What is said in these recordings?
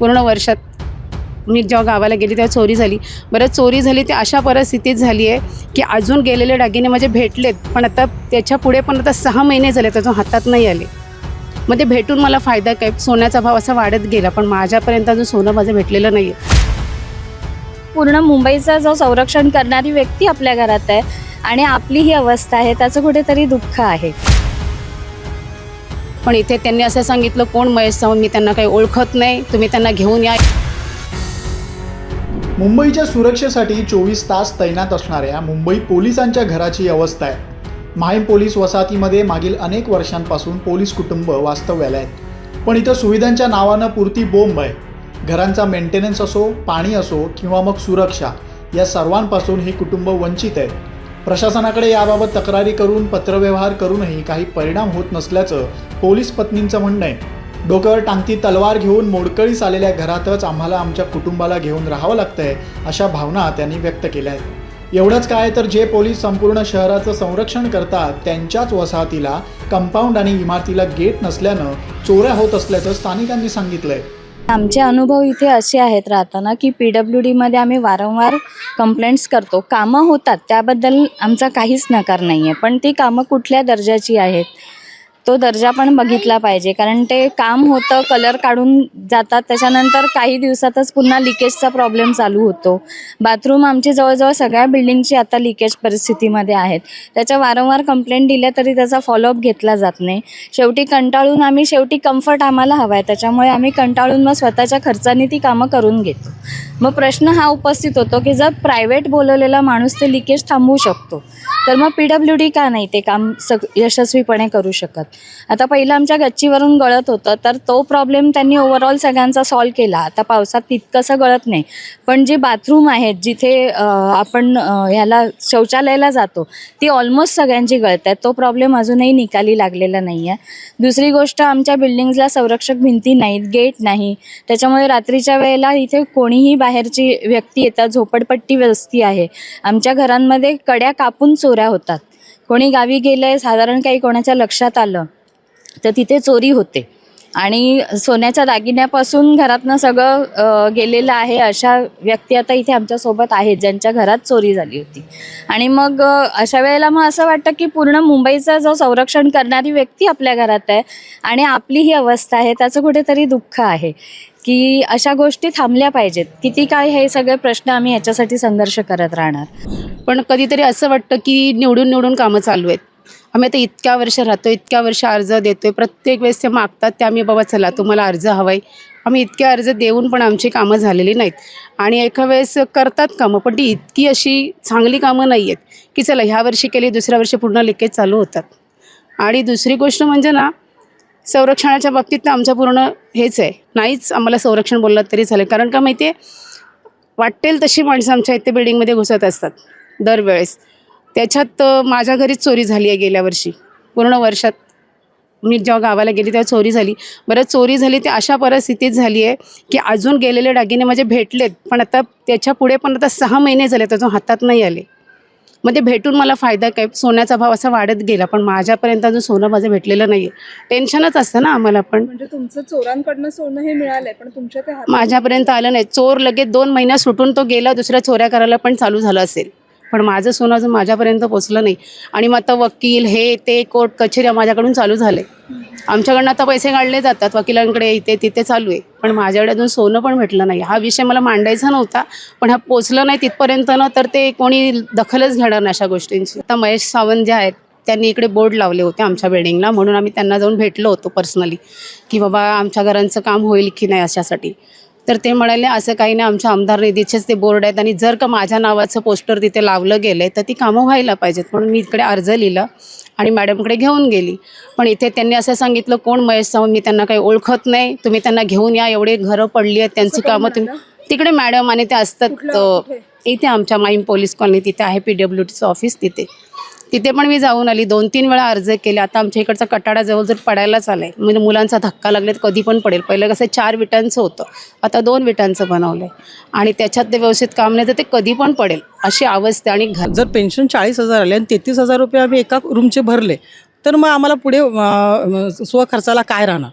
पूर्ण वर्षात मी जेव्हा गावाला गेली तेव्हा चोरी झाली. बरं चोरी झाली ती अशा परिस्थितीत झाली आहे की अजून गेलेले दागिने माझे भेटलेत पण आता त्याच्या पुढे पण आता सहा महिने झाले त्याच्या हातात नाही आले. मग ते भेटून मला फायदा काय? सोन्याचा भाव असा वाढत गेला पण माझ्यापर्यंत अजून सोनं माझं भेटलेलं नाही आहे पूर्ण मुंबईचा जो संरक्षण करणारी व्यक्ती आपल्या घरात आहे आणि आपली ही अवस्था आहे त्याचं कुठेतरी दुःख आहे. पण इथे त्यांनी असं सांगितलं कोण महेश सावंत? मी त्यांना काही ओळखत नाही. तुम्ही त्यांना घेऊन या. मुंबईच्या सुरक्षेसाठी चोवीस तास तैनात असणाऱ्या मुंबई पोलिसांच्या घराची अवस्था आहे. माहीम पोलीस वसाहतीमध्ये मागील अनेक वर्षांपासून पोलीस कुटुंब वास्तव्याला आहेत. पण इथं सुविधांच्या नावानं पुरती बोंब आहे. घरांचा मेंटेनन्स असो पाणी असो किंवा मग सुरक्षा या सर्वांपासून हे कुटुंब वंचित आहेत प्रशासनाकडे याबाबत तक्रारी करून पत्रव्यवहार करूनही काही परिणाम होत नसल्याचं पोलीस पत्नींचं म्हणणं आहे. डोक्यावर टांगती तलवार घेऊन मोडकळीस आलेल्या घरातच आम्हाला आमच्या कुटुंबाला घेऊन राहावं लागतंय अशा भावना त्यांनी व्यक्त केल्या आहेत. एवढंच काय तर जे पोलीस संपूर्ण शहराचं संरक्षण करतात त्यांच्याच वसाहतीला कंपाऊंड आणि इमारतीला गेट नसल्यानं चोऱ्या होत असल्याचं स्थानिकांनी सांगितलंय. आमचे अनुभव इथे असे आहेत राहताना की पी डब्ल्यू डीमध्ये आम्ही वारंवार कंप्लेंट्स करतो. कामं होतात त्याबद्दल आमचा काहीच नकार नाही आहे पण ती कामं कुठल्या दर्जाची आहेत? तो दर्जा पण बघितला पाहिजे. कारण ते काम होतं कलर काढून जातात. त्याच्यानंतर काही दिवसातच पुन्हा लिकेजचा प्रॉब्लेम चालू होतो. बाथरूम आमची जवळजवळ सगळ्या बिल्डिंगची आता लिकेज परिस्थितीमध्ये आहेत. त्याच्या वारंवार कंप्लेंट दिल्या तरी त्याचा फॉलोअप घेतला जात नाही. शेवटी कंटाळून आम्ही शेवटी कम्फर्ट आम्हाला हवा आहे त्याच्यामुळे आम्ही कंटाळून मग स्वतःच्या खर्चाने ती कामं करून घेतो. मग प्रश्न हा उपस्थित होतो की जर प्रायव्हेट बोलवलेला माणूस ते लिकेज थांबवू शकतो तर मग पी डब्ल्यू डी का नाही? ते काम सग यशस्वीपणे करू शकत. आता पहिलं आमच्या गच्चीवरून गळत होतं तर तो प्रॉब्लेम त्यांनी ओव्हरऑल सगळ्यांचा सॉल्व केला. आता पावसात तितकंसं गळत नाही. पण जी बाथरूम आहेत जिथे आपण ह्याला शौचालयाला जातो ती ऑलमोस्ट सगळ्यांची गळत आहेत. तो प्रॉब्लेम अजूनही निकाली लागलेला नाही आहे दुसरी गोष्ट आमच्या बिल्डिंग्सला संरक्षक भिंती नाहीत गेट नाही. त्याच्यामुळे रात्रीच्या वेळेला इथे कोणीही बाहेरची व्यक्ती येतात झोपडपट्टी वस्ती आहे. आमच्या घरांमध्ये कड्या कापून चोऱ्या होतात. कोणी गावी गेलं साधारण काही कोणाच्या लक्षात आलं तर तिथे चोरी होते. आणि सोन्याच्या दागिन्यापासून घरातनं सगळं गेलेलं आहे अशा व्यक्ती आता इथे आमच्यासोबत आहेत ज्यांच्या घरात चोरी झाली होती. आणि मग अशा वेळेला मग असं वाटतं की पूर्ण मुंबईचा जो संरक्षण करणारी व्यक्ती आपल्या घरात आहे आणि आपली ही अवस्था आहे त्याचं कुठेतरी दुःख आहे की अशा गोष्टी थांबल्या पाहिजेत. किती काय हे सगळे प्रश्न आम्ही याच्यासाठी संघर्ष करत राहणार? पण कधीतरी असं वाटतं की निवडून निवडून कामं चालू आहेत. आम्ही आता इतक्या वर्ष राहतो इतक्या वर्ष अर्ज देतोय. प्रत्येक वेळेस ते मागतात ते आम्ही बाबा चला तुम्हाला अर्ज हवा आहे आम्ही इतके अर्ज देऊन पण आमची कामं झालेली नाहीत. आणि एका वेळेस करतात कामं पण ती इतकी अशी चांगली कामं नाही आहेत की चला ह्या वर्षी केली दुसऱ्या वर्षी पूर्ण लिकेज चालू होतात. आणि दुसरी गोष्ट म्हणजे ना संरक्षणाच्या बाबतीत तर आमचं पूर्ण हेच आहे. नाहीच आम्हाला संरक्षण बोललं तरी चालेल. कारण का माहिती आहे वाटेल तशी माणसं आमच्या इथे बिल्डिंगमध्ये घुसत असतात. दरवेळेस. त्याच्यात माझ्या घरीच चोरी झाली आहे गेल्या वर्षी. पूर्ण वर्षात. मी जेव्हा गावाला गेली तेव्हा चोरी झाली. बरं चोरी झाली ती अशा परिस्थितीत झाली आहे की अजून गेलेले दागिने माझे भेटलेत पण आता त्याच्या पुढे पण आता सहा महिने झाले त्याच्या हातात नाही आले. मग ते भेटून मला फायदा काय? सोन्याचा भाव असा वाढत गेला पण माझ्यापर्यंत अजून सोनं माझं भेटलेलं नाही आहे टेन्शनच असतं ना आम्हाला पण. म्हणजे तुमचं चोरांकडनं सोनं हे मिळालंय पण तुमच्या माझ्यापर्यंत आलं नाही. चोर लगेच दोन महिन्यात सुटून तो गेला दुसऱ्या चोऱ्या करायला पण चालू झालं असेल. पण माझं सोनं अजून माझ्यापर्यंत पोचलं नाही. आणि मग आता वकील हे ते कोर्ट कचेऱ्या माझ्याकडून चालू झाले. आमच्याकडनं आता पैसे काढले जातात. वकिलांकडे इथे तिथे चालू आहे. पण माझ्याकडे अजून सोनं पण भेटलं नाही. हा विषय मला मांडायचा नव्हता पण हा पोचलं नाही तिथपर्यंत ना तर ते कोणी दखलच घेणार नाही अशा गोष्टींची. आता महेश सावंत जे आहेत त्यांनी इकडे बोर्ड लावले होते आमच्या बिल्डिंगला म्हणून आम्ही त्यांना जाऊन भेटलो होतो पर्सनली की बाबा आमच्या घरांचं काम होईल की नाही अशासाठी. तर ते म्हणाले असं काही नाही आमच्या आमदार निधीचेच ते बोर्ड आहेत आणि जर का माझ्या नावाचं पोस्टर तिथे लावलं गेलं आहे तर ती कामं व्हायला पाहिजेत. म्हणून मी इकडे अर्ज लिहिला आणि मॅडमकडे घेऊन गेली. पण इथे त्यांनी असं सांगितलं कोण महेश सावंत? मी त्यांना काही ओळखत नाही. तुम्ही त्यांना घेऊन या एवढे घरं पडली आहेत त्यांची कामं तुम्ही तिकडे मॅडम आणि ते असतात? इथे आमच्या माईम पोलीस कॉलनी तिथे आहे पी डब्ल्यू टीचं ऑफिस तिथे. तिथे पण मी जाऊन आली. दोन तीन वेळा अर्ज केले. आता आमच्या इकडचा कटाडा जवळ जर पडायलाच आला आहे म्हणजे मुलांचा धक्का लागले तर कधी पण पडेल. पहिलं कसं चार विटांचं होतं. आता दोन विटांचं बनवलं आहे आणि त्याच्यात ते व्यवस्थित काम नाही तर ते कधी पण पडेल अशी अवस्था आणि घर जर पेन्शन चाळीस हजार आले आणि तेहतीस हजार रुपये आम्ही एका रूमचे भरले तर मग आम्हाला पुढे स्वखर्चाला काय राहणार?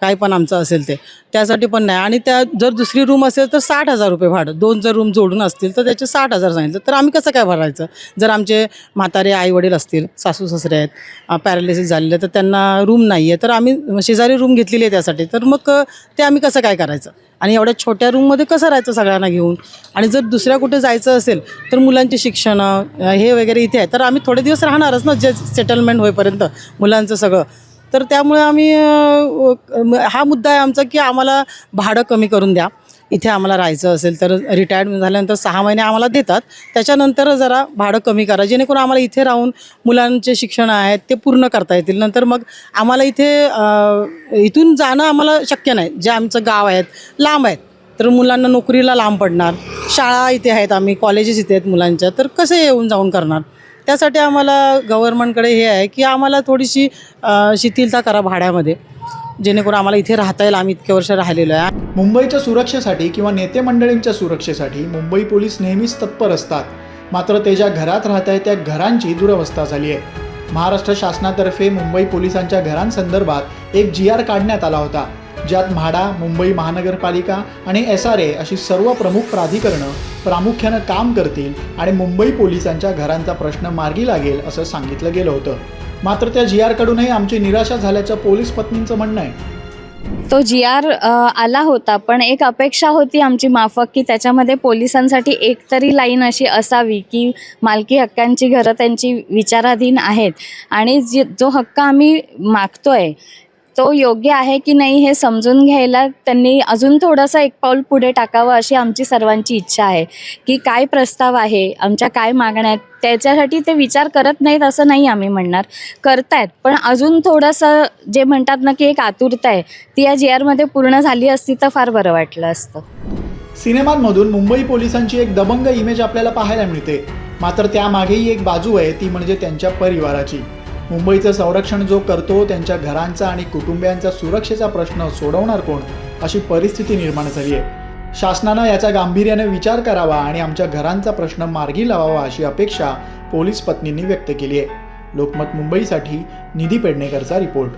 काय पण आमचं असेल ते. त्यासाठी पण नाही. आणि त्या जर दुसरी रूम असेल तर साठ हजार रुपये भाडं. दोन जर रूम जोडून असतील तर त्याचे साठ हजार सांगितलं. तर आम्ही कसं काय भरायचं? जर आमचे म्हातारे आईवडील असतील सासू सासरे आहेत पॅरालिसिस झालेले तर त्यांना रूम नाही आहे तर आम्ही शेजारी रूम घेतलेली आहे त्यासाठी. तर मग ते आम्ही कसं काय करायचं? आणि एवढ्या छोट्या रूममध्ये कसं राहायचं सगळ्यांना घेऊन? आणि जर दुसऱ्या कुठे जायचं असेल तर मुलांची शिक्षणं हे वगैरे इथे आहे. तर आम्ही थोडे दिवस राहणारच ना जे सेटलमेंट होईपर्यंत मुलांचं सगळं. तर त्यामुळे आम्ही म- हा मुद्दा आहे आमचा की आम्हाला भाडं कमी करून द्या. इथे आम्हाला राहायचं असेल तर रिटायर्ड झाल्यानंतर सहा महिने आम्हाला देतात. त्याच्यानंतर जरा भाडं कमी करा. जेणेकरून आम्हाला इथे राहून मुलांचे शिक्षण आहेत ते पूर्ण करता येतील. नंतर मग आम्हाला इथे इथून जाणं आम्हाला शक्य नाही. जे आमचं गाव आहेत लांब आहेत. तर मुलांना नोकरीला लांब पडणार. शाळा इथे आहेत आम्ही कॉलेजेस इथे आहेत मुलांच्या. तर कसे येऊन जाऊन करणार? त्यासाठी आम्हाला गव्हर्नमेंटकडे हे आहे की आम्हाला थोडीशी शिथिलता करा भाड्यामध्ये जेणेकरून आम्हाला इथे राहता येईल. आम्ही इतके वर्ष राहिलेलो आहे. मुंबईच्या सुरक्षेसाठी किंवा नेते मंडळींच्या सुरक्षेसाठी मुंबई पोलीस नेहमीच तत्पर असतात. मात्र ते ज्या घरात राहत आहे त्या घरांची दुरवस्था झाली आहे. महाराष्ट्र शासनातर्फे मुंबई पोलिसांच्या घरांसंदर्भात एक जी आर काढण्यात आला होता. ज्यात म्हाडा मुंबई महानगरपालिका आणि एस आर ए अशी सर्व प्रमुख प्राधिकरणं प्रामुख्यानं काम करतील आणि मुंबई पोलिसांच्या घरांचा प्रश्न मार्गी लागेल असं सांगितलं गेलं होतं. मात्र त्या जी आरकडूनही आमची निराशा झाल्याचं पोलीस पत्नींचं म्हणणं आहे. तो जी आर आला होता पण एक अपेक्षा होती आमची माफक की त्याच्यामध्ये पोलिसांसाठी एक तरी लाईन अशी असावी की मालकी हक्कांची घरं त्यांची विचाराधीन आहेत. आणि जी जो हक्क आम्ही मागतो आहे तो योग्य आहे की नाही हे समजून घ्यायला त्यांनी अजून थोडंसं एक पाऊल पुढे टाकावं अशी आमची सर्वांची इच्छा आहे. की काय प्रस्ताव आहे आमच्या काय मागण्या आहेत त्याच्यासाठी ते विचार करत नाहीत असं नाही आम्ही म्हणणार. करतायत पण अजून थोडंसं जे म्हणतात ना की एक आतुरता आहे ती या जी आरमध्ये पूर्ण झाली असती तर फार बरं वाटलं असतं. सिनेमांमधून मुंबई पोलिसांची एक दबंग इमेज आपल्याला पाहायला मिळते. मात्र त्यामागेही एक बाजू आहे ती म्हणजे त्यांच्या परिवाराची. मुंबईचं संरक्षण जो करतो त्यांच्या घरांचा आणि कुटुंबियांचा सुरक्षेचा प्रश्न सोडवणार कोण अशी परिस्थिती निर्माण झाली आहे. शासनानं याचा गांभीर्याने विचार करावा आणि आमच्या घरांचा प्रश्न मार्गी लावावा अशी अपेक्षा पोलीस पत्नींनी व्यक्त केली आहे. लोकमत मुंबईसाठी निधी पेडणेकरचा रिपोर्ट.